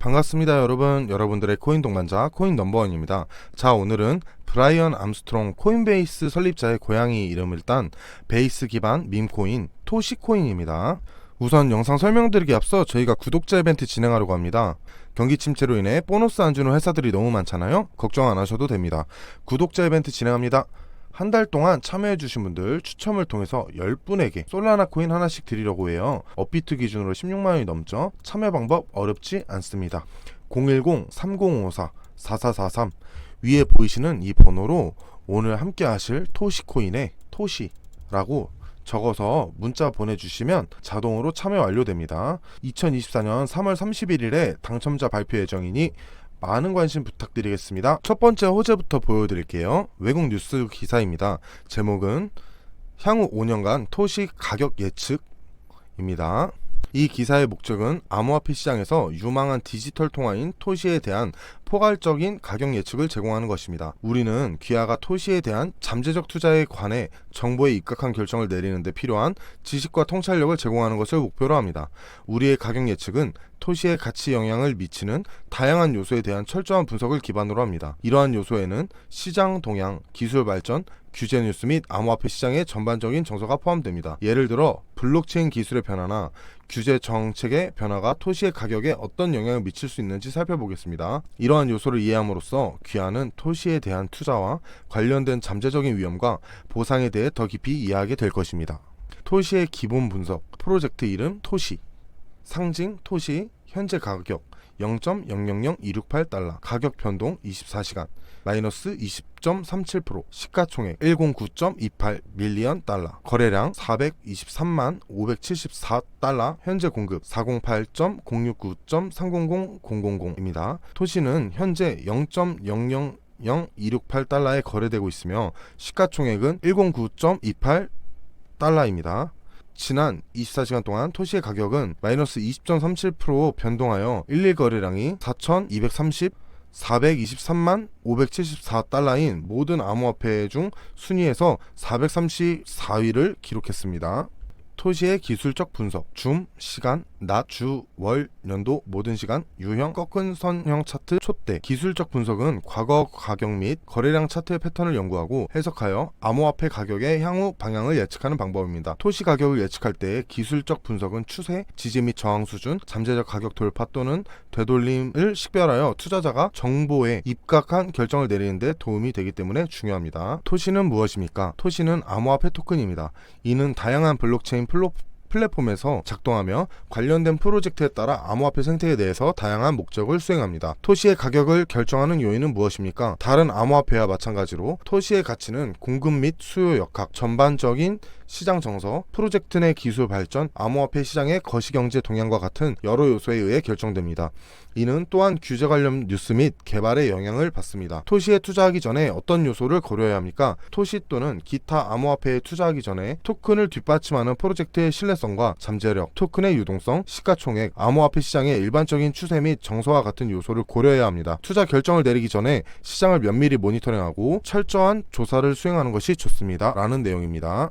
반갑습니다 여러분. 여러분들의 코인 동반자 코인 넘버원입니다. 자 오늘은 브라이언 암스트롱 코인베이스 설립자의 고양이 이름을 딴 베이스 기반 밈코인 토시코인입니다. 우선 영상 설명드리기 앞서 저희가 구독자 이벤트 진행하려고 합니다. 경기 침체로 인해 보너스 안 주는 회사들이 너무 많잖아요. 걱정 안 하셔도 됩니다. 구독자 이벤트 진행합니다 한 달 동안 참여해주신 분들 추첨을 통해서 10분에게 솔라나 코인 하나씩 드리려고 해요. 업비트 기준으로 16만원이 넘죠. 참여 방법 어렵지 않습니다. 010-3054-4443 위에 보이시는 이 번호로 오늘 함께 하실 토시코인의 토시라고 적어서 문자 보내주시면 자동으로 참여 완료됩니다. 2024년 3월 31일에 당첨자 발표 예정이니 많은 관심 부탁드리겠습니다. 첫 번째 호재부터 보여드릴게요. 외국 뉴스 기사입니다. 제목은 향후 5년간 토시 가격 예측입니다. 이 기사의 목적은 암호화폐 시장에서 유망한 디지털 통화인 토시에 대한 포괄적인 가격 예측을 제공하는 것입니다. 우리는 귀하가 토시에 대한 잠재적 투자에 관해 정보에 입각한 결정을 내리는 데 필요한 지식과 통찰력을 제공하는 것을 목표로 합니다. 우리의 가격 예측은 토시의 가치 영향을 미치는 다양한 요소에 대한 철저한 분석을 기반으로 합니다. 이러한 요소에는 시장 동향, 기술 발전, 규제 뉴스 및 암호화폐 시장의 전반적인 정서가 포함됩니다. 예를 들어 블록체인 기술의 변화나 규제 정책의 변화가 토시의 가격에 어떤 영향을 미칠 수 있는지 살펴보겠습니다. 이러한 요소를 이해함으로써 귀하는 토시에 대한 투자와 관련된 잠재적인 위험과 보상에 대해 더 깊이 이해하게 될 것입니다. 토시의 기본 분석, 프로젝트 이름 토시, 상징 토시, 현재 가격 0.000268달러, 가격 변동 24시간, 마이너스 20.37%, 시가총액 109.28 밀리언 달러, 거래량 423만 574달러, 현재 공급 408.069.300.000입니다. 토시는 현재 0.000268달러에 거래되고 있으며 시가총액은 109.28 달러입니다. 지난 24시간 동안 토시의 가격은 마이너스 20.37% 변동하여 1일 거래량이 4,230 423만 574달러인 모든 암호화폐 중 순위에서 434위를 기록했습니다. 토시의 기술적 분석, 줌, 시간, 낮, 주, 월, 연도, 모든 시간, 유형, 꺾은 선형 차트, 촛대. 기술적 분석은 과거 가격 및 거래량 차트의 패턴을 연구하고 해석하여 암호화폐 가격의 향후 방향을 예측하는 방법입니다. 토시 가격을 예측할 때 기술적 분석은 추세, 지지 및 저항 수준, 잠재적 가격 돌파 또는 되돌림을 식별하여 투자자가 정보에 입각한 결정을 내리는데 도움이 되기 때문에 중요합니다. 토시는 무엇입니까? 토시는 암호화폐 토큰입니다. 이는 다양한 블록체인 플랫폼에서 작동하며 관련된 프로젝트에 따라 암호화폐 생태에 대해서 다양한 목적을 수행합니다. 토시의 가격을 결정하는 요인은 무엇입니까? 다른 암호화폐와 마찬가지로 토시의 가치는 공급 및 수요 역학, 전반적인 시장 정서, 프로젝트 내 기술 발전, 암호화폐 시장의 거시경제 동향과 같은 여러 요소에 의해 결정됩니다. 이는 또한 규제 관련 뉴스 및 개발에 영향을 받습니다. 토시에 투자하기 전에 어떤 요소를 고려해야 합니까? 토시 또는 기타 암호화폐에 투자하기 전에 토큰을 뒷받침하는 프로젝트의 신뢰성과 잠재력, 토큰의 유동성, 시가총액, 암호화폐 시장의 일반적인 추세 및 정서와 같은 요소를 고려해야 합니다. 투자 결정을 내리기 전에 시장을 면밀히 모니터링하고 철저한 조사를 수행하는 것이 좋습니다. 라는 내용입니다.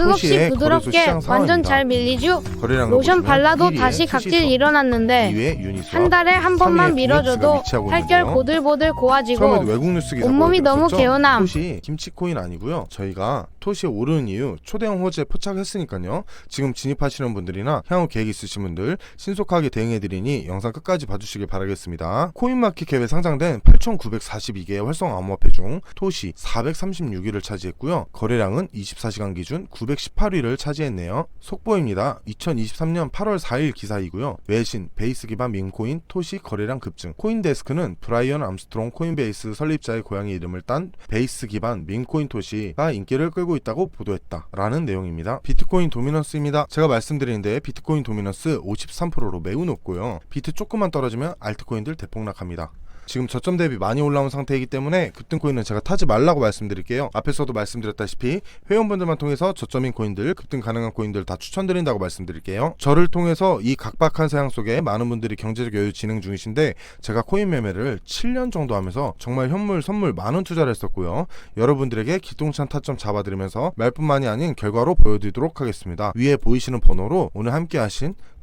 자극 없이 거래소 부드럽게 시장 완전 상황입니다. 잘 밀리죠? 거래량을 로션 보시면 발라도 1위에 다시 각질 일어났는데 2위에 유니스왑, 한 달에 한 3위에 번만 밀어줘도 위치하고 있는데요. 보들보들 고와지고 처음에 외국 뉴스 기사 온몸이 너무 보여드렸었죠? 개운함. 토시 김치 코인 아니고요. 저희가 토시에 오르는 이유 초대형 호재 포착했으니까요. 지금 진입하시는 분들이나 향후 계획 있으신 분들 신속하게 대응해드리니 영상 끝까지 봐주시길 바라겠습니다. 코인마켓캡에 상장된 8,942개의 활성 암호화폐 중 토시 436위를 차지했고요. 거래량은 24시간 기준 918위를 차지했네요. 속보입니다. 2023년 8월 4일 기사이고요. 외신 베이스 기반 밈코인 토시 거래량 급증. 코인데스크는 브라이언 암스트롱 코인베이스 설립자의 고향의 이름을 딴 베이스 기반 밈코인 토시가 인기를 끌고 있다고 보도했다 라는 내용입니다. 비트코인 도미넌스입니다. 제가 말씀드리는데 비트코인 도미넌스 53%로 매우 높고요. 비트 조금만 떨어지면 알트코인들 대폭락합니다. 지금 저점 대비 많이 올라온 상태이기 때문에 급등코인은 제가 타지 말라고 말씀드릴게요. 앞에서도 말씀드렸다시피 회원분들만 통해서 저점인 코인들, 급등 가능한 코인들 다 추천드린다고 말씀드릴게요. 저를 통해서 이 각박한 세상 속에 많은 분들이 경제적 여유 진행 중이신데 제가 코인 매매를 7년 정도 하면서 정말 현물, 선물 많은 투자를 했었고요. 여러분들에게 기똥찬 타점 잡아드리면서 말뿐만이 아닌 결과로 보여드리도록 하겠습니다. 위에 보이시는 번호로 오늘 함께 하신